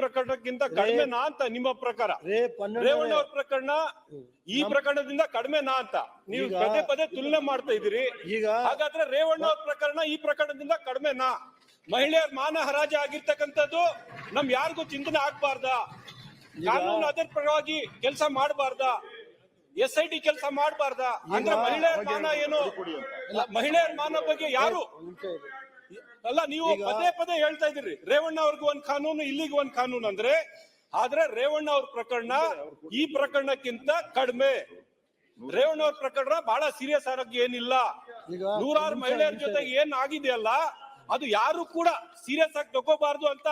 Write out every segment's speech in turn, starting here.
ಪ್ರಕರಣಕ್ಕಿಂತ ಕಡಿಮೆನಾ ಅಂತ ನಿಮ್ಮ ಪ್ರಕಾರ? ರೇವಣ್ಣ ಅವ್ರ ಪ್ರಕರಣ ಈ ಪ್ರಕರಣದಿಂದ ಕಡಿಮೆನಾ ಅಂತ. ನೀವು ಈಗ- ಪದೇ ಪದೇ ತುಲನೆ ಮಾಡ್ತಾ ಇದ್ದೀರಿ. ಈಗ ಹಾಗಾದ್ರೆ ರೇವಣ್ಣ ಅವ್ರ ಪ್ರಕರಣ ಈ ಪ್ರಕರಣದಿಂದ ಕಡಿಮೆನಾ ಮಹಿಳೆಯರ ಮಾನ ಹರಾಜ ಆಗಿರ್ತಕ್ಕಂಥದ್ದು ನಮ್ ಯಾರಿಗೂ ಚಿಂತನೆ ಆಗ್ಬಾರ್ದ. ಕಾನೂನು ಅದರ ಪರವಾಗಿ ಕೆಲಸ ಮಾಡಬಾರ್ದ. ಎಸ್ ಐ ಟಿ ಕೆಲಸ ಮಾಡಬಾರ್ದ. ಅಂದ್ರೆ ಮಹಿಳೆಯರ ಮಾನ ಏನು? ಮಹಿಳೆಯರ ಮಾನ ಬಗ್ಗೆ ಯಾರು ನಿಮಿಷ ಇರಿ. ಅಲ್ಲ ನೀವು ಪದೇ ಪದೇ ಹೇಳ್ತಾ ಇದ್ದೀರಿ. ರೇವಣ್ಣ ಅವ್ರಿಗೆ ಒಂದ್ ಕಾನೂನು ಇಲ್ಲಿಗೆ ಒಂದ್ ಕಾನೂನು ಅಂದ್ರೆ ಆದ್ರೆ ರೇವಣ್ಣ ಅವ್ರ ಪ್ರಕರಣ ಈ ಪ್ರಕರಣಕ್ಕಿಂತ ಕಡಿಮೆ. ರೇವಣ್ಣ ಅವ್ರ ಪ್ರಕರಣ ಬಹಳ ಸೀರಿಯಸ್ ಆರೋಗ್ಯ ಏನಿಲ್ಲ. ನೂರಾರು ಮಹಿಳೆಯರ ಜೊತೆ ಜೊತೆಗೆ ಏನ್ ಆಗಿದೆಯಲ್ಲ ಅದು ಯಾರು ಕೂಡ ಸೀರಿಯಸ್ ಆಗಿ ತಗೋಬಾರ್ದು ಅಂತ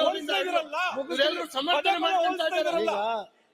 ಹೋಲಿಸ್ತಾ?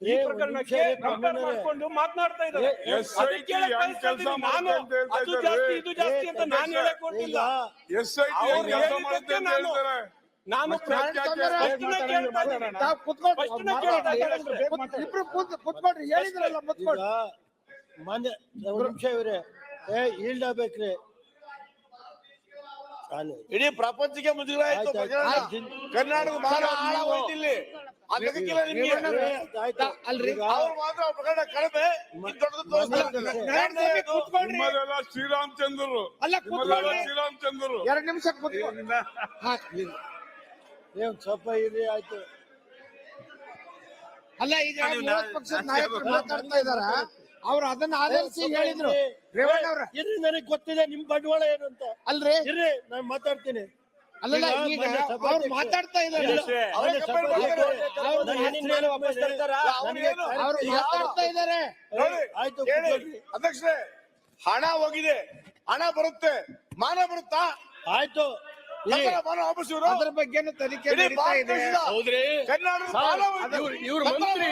ಈ ಪ್ರಕರಣಕ್ಕೆ ಕಂಪೇರ್ ಮಾಡ್ಕೊಂಡು ಮಾತನಾಡ್ತಾ ಇದ್ದಾರೆ. ನಾನು ಅದು ಜಾಸ್ತಿ ಇದು ಜಾಸ್ತಿ ಅಂತ ನಾನು ಹೇಳಕ್ ಕೊಟ್ಟಿಲ್ಲ. ಅವ್ರು ಹೇಳಿದ್ದಕ್ಕೆ ನಾನು- ಇಬ್ರು ಹೇಳಿದ್ರಲ್ಲ ಮಾನ್ಯ ಒಂದ್ ನಿಮಿಷ ಏ ಈಲ್ಡ್ ಆಗ್ಬೇಕ್ರಿ. ಇಡೀ ಪ್ರಪಂಚಕ್ಕೆ ಮುಜುಗರ ಆಯ್ತು ಆಯ್ತು, ಆಯ್ತು. ಪ್ರಕರಣ. ಆಯ್ತು. ಕರ್ನಾಟಕ ಬಹಳ ಆಳ ಹೋಯ್ತು ಇಲ್ಲಿ ಅದಕ್ಕಿಲ್ಲ ನಿಮ್ಗೆ ಏ, ಆಯ್ತು ಅಲ್ರಿ. ಅವ್ರು ಮಾತ್ರ ಪ್ರಕರಣ ಕಡಿಮೆ. ನಿಮ್ಮದೆಲ್ಲ ಶ್ರೀರಾಮಚಂದ್ರರು. ಅಲ್ಲ ಶ್ರೀರಾಮಚಂದ್ರರು. ಎರಡ್ ನಿಮಿಷ ಕೂತ್ಕೊಳ್ಳಿ ಹಾ. ಏ, ಒಂದ್ ಸ್ವಲ್ಪ ಇರ್ರಿ ಆಯ್ತು. ಅಲ್ಲ ಈಗ ಪಕ್ಷದ ನಾಯಕರು ಮಾತಾಡ್ತಾ ಇದಾರ? ಅವ್ರು ಅದನ್ನ ಆಧರಿಸಿ ಹೇಳಿದ್ರು. ರೇವಣ್ಣ ಅವ್ರ. ಇರ್ರಿ ನನಗೆ ಗೊತ್ತಿದೆ ನಿಮ್ ಬಂಡವಾಳ ಏನು ಅಂತ. ಅಲ್ರಿ. ಇರ್ರಿ ನಾನು ಮಾತಾಡ್ತೀನಿ. ಅಲ್ಲಲ್ಲ ಈಗ ಅವ್ರು ಮಾತಾಡ್ತಾ ಇದ್ದಾರೆ. ಅವರೇ. ಮಾತಾಡ್ತಾ ಇದಾರೆ ನೋಡಿ, ಆಯ್ತು, ಅಧ್ಯಕ್ಷರೇ ಹಣ ಹೋಗಿದೆ. ಹಣ ಬರುತ್ತೆ. ಮಾನ ಬರುತ್ತಾ? ಆಯ್ತು. ಅದ್ರ ತನಿಖೆ ನಡೀತಾ ಇದೆ ಹೌದ್ರಿ. ಇವ್ರ ಮಂತ್ರಿ.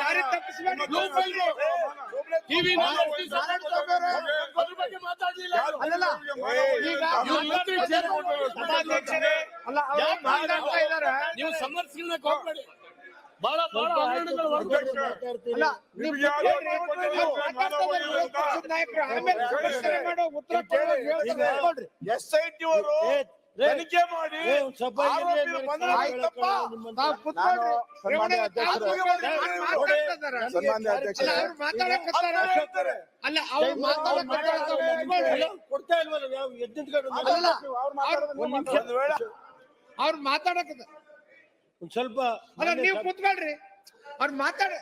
ದಾರಿ ಬಗ್ಗೆ ಅಲ್ಲ ಅವ್ರು ಮಾತಾಡ್ತಾ ಇದಾರೆ ನೀವು ಬಹಳ ಬಹಳ. ಎಸ್ ಐ ಟಿ ಅವರು ತನಿಖೆ ಮಾಡಿ ಅಲ್ಲ. ಅವ್ರು ಮಾತಾಡಕತ್ತಾರ ಒಂದ್ ಸ್ವಲ್ಪ ಅಲ್ಲ ನೀವು ಕುತ್ಕೊಳ್ರಿ. ಅವ್ರು ಮಾತಾಡ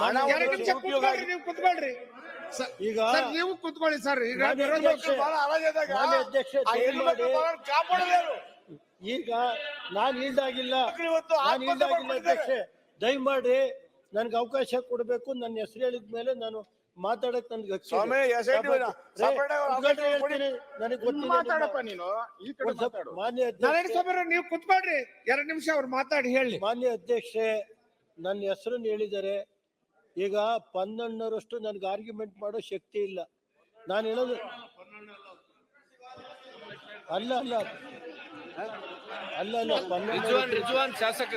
ಹಣ ಎರಡು ನಿಮಿಷ ಕೂತ್ಕೊಳ್ರಿ ನೀವು ಕೂತ್ಕೊಳ್ರಿ. ಸ- ಈಗ ಸರ್ ನೀವು ಕೂತ್ಕೊಳ್ಳಿ ಸರ್ ಈಗ ವಿರೋಧ ಪಕ್ಷ- ಬಹಳ ಮಾನ್ಯ ಅಧ್ಯಕ್ಷ, ಆ ಬಹಳ ಈಗ ನಾನ್ ಈಲ್ಡಾಗಿಲ್ಲ ಇವತ್ತು ನಾನು ಆತ್ಮಹತ್ಯೆ ಈಲ್ಡಾಗಿಲ್ಲ ಮಾಡ್ಕೊಂಡಿದ್ದಾರೆ. ಅಧ್ಯಕ್ಷೆ. ದಯಮಾಡಿ ನನ್ಗೆ ಅವಕಾಶ ಕೊಡಬೇಕು ನನ್ನ ಹೆಸರು ಹೇಳಿದ ಮೇಲೆ ನಾನು ಮಾತಾಡಕ್ ನನ್ಗೆ. ಸ್ವಾಮಿ, SIT ರೇ, separate ಆಗಿ ಅವ್ರ ಉದ್ಘಾಟನೆ ಹೇಳ್ತೀನಿ. ನನಗೆ ಗೊತ್ತಿದೆ ಮಾತಾಡಪ್ಪ ನಿಮ್ಮ- ನೀನು ಒಂದ್ ಸ್ವಲ್ಪ ಮಾನ್ಯ ನಾರಾಯಣ ಅಧ್ಯಕ್ಷೆ ಸ್ವಾಮಿ ನೀವು ಕುತ್ಕೊಳ್ರಿ ಎರಡು ನಿಮಿಷ ಅವ್ರು ಮಾತಾಡಿ ಹೇಳಿ. ಮಾನ್ಯ ಅಧ್ಯಕ್ಷೆ ನನ್ನ ಹೆಸರನ್ನು ಹೇಳಿದರೆ ಈಗ ಪನ್ನಣ್ಣರಷ್ಟು ನನ್ಗೆ ಆರ್ಗ್ಯುಮೆಂಟ್ ಮಾಡೋ ಶಕ್ತಿ ಇಲ್ಲ. ನಾನು ಹೇಳೋದು ಅಲ್ಲ ಅಲ್ಲ. ಅಲ್ಲ ಅಲ್ಲ ರಿಜ್ವಾನ್ ರಿಜ್ವಾನ್ ಶಾಸಕ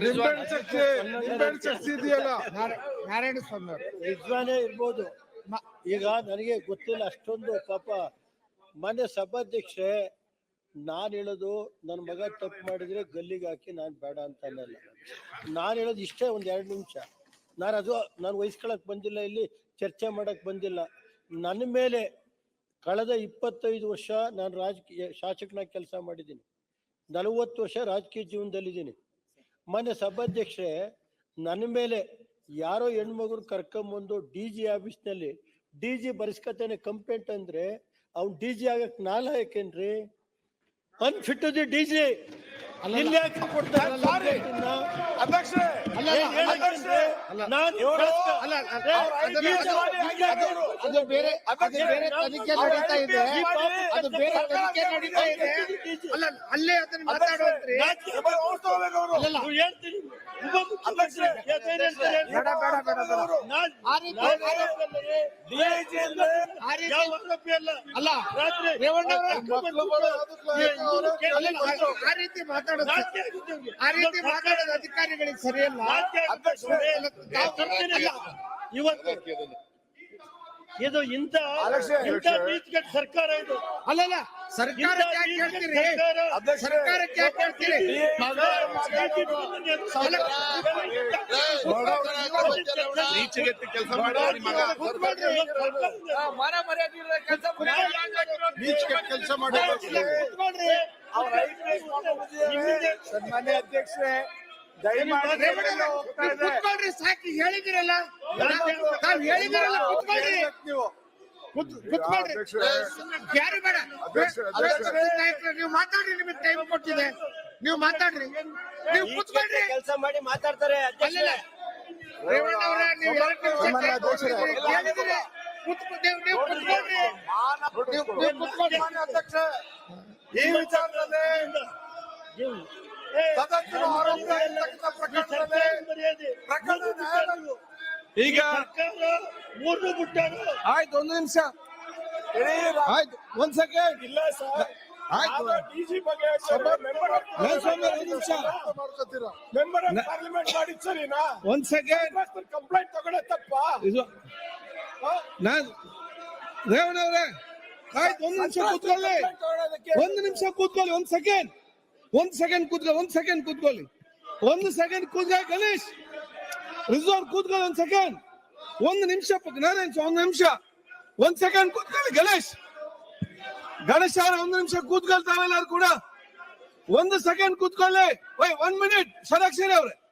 ನಾರ- ನಾರಾಯಣ ಸ್ವಾಮಿ ಅವರು. ಯಜಮಾನೇ ಇರ್ಬೋದು. ಈಗ ನನಗೆ ಗೊತ್ತಿಲ್ಲ ಅಷ್ಟೊಂದು ಪಾಪ ಮನೆ ಸಭಾಧ್ಯಕ್ಷೆ ನಾನು ಹೇಳೋದು ನನ್ನ ಮಗ ತಪ್ಪು ಮಾಡಿದ್ರೆ ಗಲ್ಲಿಗೆ ಹಾಕಿ ನಾನು ಬೇಡ ಅಂತ ಅನ್ನಲ್ಲ. ನಾನು ಹೇಳೋದು ಇಷ್ಟೇ ಒಂದು ಎರಡು ನಿಮಿಷ. ನಾನು ಅದು ನಾನು ವಹಿಸ್ಕೊಳಕ್ ಬಂದಿಲ್ಲ ಇಲ್ಲಿ ಚರ್ಚೆ ಮಾಡಕ್ ಬಂದಿಲ್ಲ. ನನ್ನ ಮೇಲೆ ಕಳೆದ ಇಪ್ಪತ್ತೈದು ವರ್ಷ ನಾನು ರಾಜಕೀಯ ಶಾಸಕನಾಗಿ ಕೆಲಸ ಮಾಡಿದ್ದೀನಿ. ನಲವತ್ತು ವರ್ಷ ರಾಜಕೀಯ ಜೀವನದಲ್ಲಿದ್ದೀನಿ. ಮೊನ್ನೆ ಸಭಾಧ್ಯಕ್ಷೆ ನನ್ನ ಮೇಲೆ ಯಾರೋ ಹೆಣ್ಮಗುರು ಕರ್ಕೊಂಬಂದು ಡಿ ಜಿ ಆಫೀಸ್ನಲ್ಲಿ ಡಿ ಜಿ ಬರ್ಸ್ಕತಾನೆ ಕಂಪ್ಲೇಂಟ್ ಅಂದ್ರೆ, ಅವ್ನು ಡಿ ಜಿ ಆಗಕ್ಕೆ ನಾಲ್ ಹಾಕೇನ್ರಿ ಅನ್ಫಿಟ್ ಡಿ ಜಿ. ಅದು- ಬೇರೆ ಅದು ಬೇರೆ ತನಿಖೆ ನಡೀತಾ ಇದೆ. ಅದು ಬೇರೆ ತನಿಖೆ ನಡೀತಾ ಇದೆ. ಅಲ್ಲ ಅಲ್ಲೇ ಅದನ್ನ ಮಾತಾಡೋದ್ರಿ ಅಲ್ಲಲ್ಲ ಅಲ್ಲ. ಆ ರೀತಿ ಮಾತಾಡೋದು. ಆ ರೀತಿ ಮಾತಾಡೋದು ಅಧಿಕಾರಿಗಳಿಗೆ ಸರಿಯಲ್ಲ. ಇವತ್ತು ಇದು ಇಂಥ ಇಂಥ ನೀತಿಗೆಟ್ಟ ಸರ್ಕಾರ ಇದು ಅಲ್ಲಲ್ಲ ಸರ್ಕಾರ ಸರ್ಕಾರಕ್ಕೆ ಯಾಕೆ ಹೇಳ್ತೀರಿ ಕೆಲಸ ಮಾಡಿ ಮಗ ಮಾನ ಮರ್ಯಾದೆ ಇರೋ ಕೆಲಸ ಕೆಲಸ ಮಾಡಿ ಸನ್ಮಾನ್ಯ ಅಧ್ಯಕ್ಷರೇ ಕುತ್ಕೊಳ್ರಿ ಸಾಕಿ ಹೇಳಿದಿರಲ್ಲ ತಾವ್ ಹೇಳಿದಿರಲ್ಲ ಕುತ್ಕೊಳ್ರಿ. ಕುತ್ಕೊಳ್ರಿ. ಯಾರು ಬೇಡ. ನೀವು ಮಾತಾಡ್ರಿ ನಿಮಗೆ ಟೈಮ್ ಕೊಟ್ಟಿದೆ. ನೀವು ಮಾತಾಡ್ರಿ. ನೀವು ಕುತ್ಕೊಳ್ರಿ. ಕೆಲಸ ಮಾಡಿ ಮಾತಾಡ್ತಾರೆ ಕುತ್ಕೊಳ್ರಿ. ಈ ವಿಚಾರದಲ್ಲಿ ಸದಸ್ಯರ ಆರೋಪ ಇರ್ತಕ್ಕಂಥ ಪ್ರಕರಣದಲ್ಲಿ ಪ್ರಕರಣ ನ್ಯಾಯಾಲಯ ಈಗ ಮೂರು ಬಿಟ್ಟರು ಆಯ್ತು ಒಂದು ನಿಮಿಷ. ಆಯ್ತು ಒಂದ್ ಸೆಕೆಂಡ್ ಇಲ್ಲ ಸರ್. ಆಯ್ತು. ಡಿಜಿ ಬಗ್ಗೆ ನಾನ್ ಸ್ವಾಮಿ ಒಂದ್ ನಿಮಿಷ. ಮೆಂಬರ್ ಆಫ್ ಪಾರ್ಲಿಮೆಂಟ್ ಮಾಡಿದ್ ಸರಿನಾ? ಒಂದ್ ಸೆಕೆಂಡ್ ಕಂಪ್ಲೇಂಟ್ ತಗೊಳ್ಳೋ ತಪ್ಪ? ಇದು ನಾನ್ ರೇವಣ್ಣ ಅವರೇ ಆಯ್ತು ಒಂದ್ ನಿಮಿಷ ಕೂತ್ಕೊಳ್ಳಿ. ಒಂದು ನಿಮಿಷ ಕೂತ್ಕೊಳ್ಳಿ ಒಂದ್ ಸೆಕೆಂಡ್ ಒಂದ್ ಸೆಕೆಂಡ್ ಕೂತ್ಕೊ, ಒಂದ್ ಸೆಕೆಂಡ್ ಕೂತ್ಕೊಳ್ಳಿ. ಒಂದು ಸೆಕೆಂಡ್ ಕೂತ್ಕೊಳ್ಳಿ ಗಣೇಶ್. ರಿಸರ್ವ್ ಕೂತ್ಕೊಳ್ಳಿ ಒಂದ್ ಸೆಕೆಂಡ್ ಒಂದು ನಿಮಿಷ ನಾರಾಯಣ್ ಒಂದು ನಿಮಿಷ. ಒಂದ್ ಸೆಕೆಂಡ್ ಕೂತ್ಕೊಳ್ಳಿ, ಗಣೇಶ್. ಗಣೇಶ್ ಅವ್ರ, ಒಂದು ನಿಮಿಷ ಕೂತ್ಕೊಳ್ತಾವೆಲ್ಲರೂ ಕೂಡ. ಒಂದು ಸೆಕೆಂಡ್ ಕೂತ್ಕೊಳ್ಳಿ. ವೈ ಒನ್ ಮಿನಿಟ್ ಸದಾಕ್ಷರಿ ಅವ್ರೆ.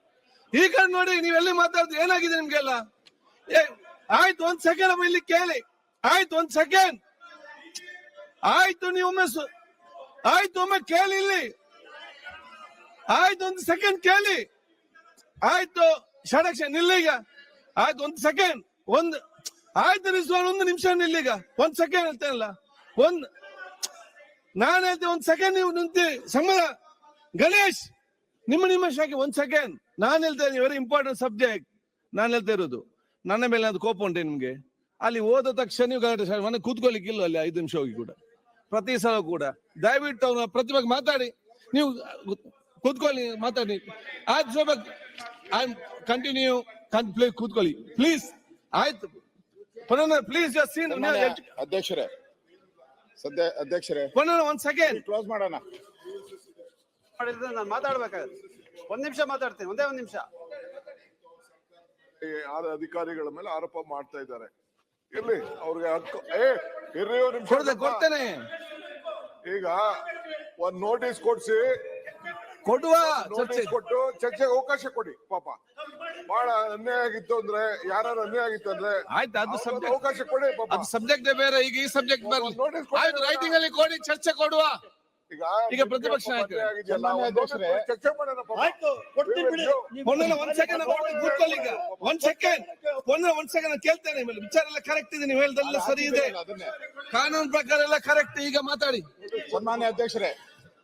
ಈ ಕಡೆ ನೋಡಿ ನೀವೆಲ್ಲಿ ಮಾತಾಡ್ತೀವಿ ಏನಾಗಿದೆ ನಿಮ್ಗೆಲ್ಲ? ಏ, ಆಯ್ತು, ಒಂದ್ ಸೆಕೆಂಡ್ ಇಲ್ಲಿ ಕೇಳಿ. ಆಯ್ತು, ಒಂದ್ ಸೆಕೆಂಡ್ ಆಯ್ತು, ನೀವು ಒಮ್ಮೆ ಸು- ಆಯ್ತು, ಒಮ್ಮೆ ಕೇಳಿ ಇಲ್ಲಿ. ಆಯ್ತು, ಒಂದು ಸೆಕೆಂಡ್ ಕೇಳಿ. ಆಯ್ತು, ಷಡಕ್ಷ ನಿಲ್ಲೀಗ ಆಯ್ತು, ಒಂದು ಸೆಕೆಂಡ್ ಒಂದು, ಆಯ್ತು ರಿಸ್ವಾನ್ ಒಂದು ನಿಮಿಷ ನಿಲ್ಲೀಗ ಒಂದು ಸೆಕೆಂಡ್ ಹೇಳ್ತೇನಲ್ಲ. ಒಂದ್, ನಾನು ಹೇಳ್ತೇನೆ ಒಂದು ಸೆಕೆಂಡ್ ನೀವು ನಿಂತಿ. ಸಂಬಳ. ಗಣೇಶ್, ನಿಮ್ಮ ನಿಮ್ಮ ಶಾಖೆ, ಒಂದ್ ಸೆಕೆಂಡ್ ನಾನು ಇದ್ದೀನಿ ವೆರಿ ಇಂಪಾರ್ಟೆಂಟ್ ಸಬ್ಜೆಕ್ಟ್ ನಾನು ಹೇಳ್ತಾ ಇರೋದು. ನನ್ನ ಮೇಲೆ ಅದು ಕೋಪ ಉಂಟೆ ನಿಮ್ಗೆ? ಅಲ್ಲಿ ಹೋದ ತಕ್ಷಣ ನೀವು ಗಲಾಟೆ ಮನೆ ಕೂತ್ಕೊಳ್ಳಿಕ್ಕಿಲ್ಲ ಅಲ್ಲಿ ಐದು ನಿಮಿಷ ಹೋಗಿ ಕೂಡ? ಪ್ರತಿ ಸಲ ಕೂಡ. ದಯವಿಟ್ಟು ಅವನ ಪ್ರತಿಭೆಗೆ ಮಾತಾಡಿ. ನೀವು ಕೂತ್ಕೊಳ್ಳಿ ಮಾತಾಡಿ. ಆಯ್ತು ಸ್ವಲ್ಪ ಐ ಕಂಟಿನ್ಯೂ ಪ್ಲೀಸ್ ಕೂತ್ಕೊಳ್ಳಿ. ಪ್ಲೀಸ್ ಆಯ್ತು. ಪುನಃ ಪ್ಲೀಸ್ ಜಸ್ಟ್ ಸೀನ್ ಅಧ್ಯಕ್ಷರೇ ಸದ್ಯ ಅಧ್ಯಕ್ಷರೇ. ಪುನಃ ಒಂದ್ ಸೆಕೆಂಡ್ ಕ್ಲೋಸ್ ಮಾಡೋಣ. ಮಾಡಿದ್ರೆ ನಾನು ಮಾತಾಡ್ಬೇಕಾಗತ್ತೆ. ಒಂದ್ ನಿಮಿಷ ಮಾತಾಡ್ತೀನಿ ಒಂದೇ ಒಂದ್ ನಿಮಿಷ. ಅಧಿಕಾರಿಗಳ ಮೇಲೆ ಆರೋಪ ಮಾಡ್ತಾ ಇದ್ದಾರೆ. ಇರ್ಲಿ ಅವ್ರಿಗೆ ಹಕ್ಕು ಏ ಇರ್ರಿ ಕೊಡ್ತೇನೆ. ಈಗ ಒಂದ್ ನೋಟಿಸ್ ಕೊಡ್ಸಿ ಕೊಡುವ ಚರ್ಚೆ ಕೊಟ್ಟು ಚರ್ಚೆಗೆ ಅವಕಾಶ ಕೊಡಿ ಪಾಪ. ಬಹಳ ಅನ್ಯಾಯ ಆಗಿತ್ತು ಅಂದ್ರೆ ಯಾರು ಅನ್ಯಾಯ ಆಗಿತ್ತು ಅಂದ್ರೆ ಆಯ್ತು ಅದು ಸಬ್ಜೆಕ್ಟ್ ಅವಕಾಶ ಕೊಡಿ ಪಾಪ. ಅದು ಸಬ್ಜೆಕ್ಟ್ ಬೇರೆ ಈಗ ಈ ಸಬ್ಜೆಕ್ಟ್ ಬರಲಿ. ಆಯ್ತು ರೈಟಿಂಗ್ ಅಲ್ಲಿ ಕೊಡಿ ಚರ್ಚೆ ಕೊಡುವ. ಈಗ ಈಗ ಪ್ರತಿಪಕ್ಷ ಚರ್ಚೆ ಮಾಡೋಣ ಪಾಪ. ಆಯ್ತು ಕೊಡ್ತೀನಿ ಬಿಡಿ. ಒಂದಲ್ಲ ಒಂದ್ ಸೆಕೆಂಡ್ ಕೂತ್ಕೊಳ್ಳಿ ಈಗ. ಒಂದ್ ಸೆಕೆಂಡ್ ಒಂದ ಒಂದ್ ಸೆಕೆಂಡ್ ಕೇಳ್ತೇನೆ ಮೇಲೆ ವಿಚಾರ ಎಲ್ಲ ಕರೆಕ್ಟ್ ಇದೆ ನೀವು ಹೇಳ್ದೆಲ್ಲ ಸರಿ ಇದೆ. ಅದನ್ನೇ. ಕಾನೂನು ಪ್ರಕಾರ ಎಲ್ಲ ಕರೆಕ್ಟ್ ಈಗ ಮಾತಾಡಿ. ಸನ್ಮಾನ್ಯ ಅಧ್ಯಕ್ಷರೇ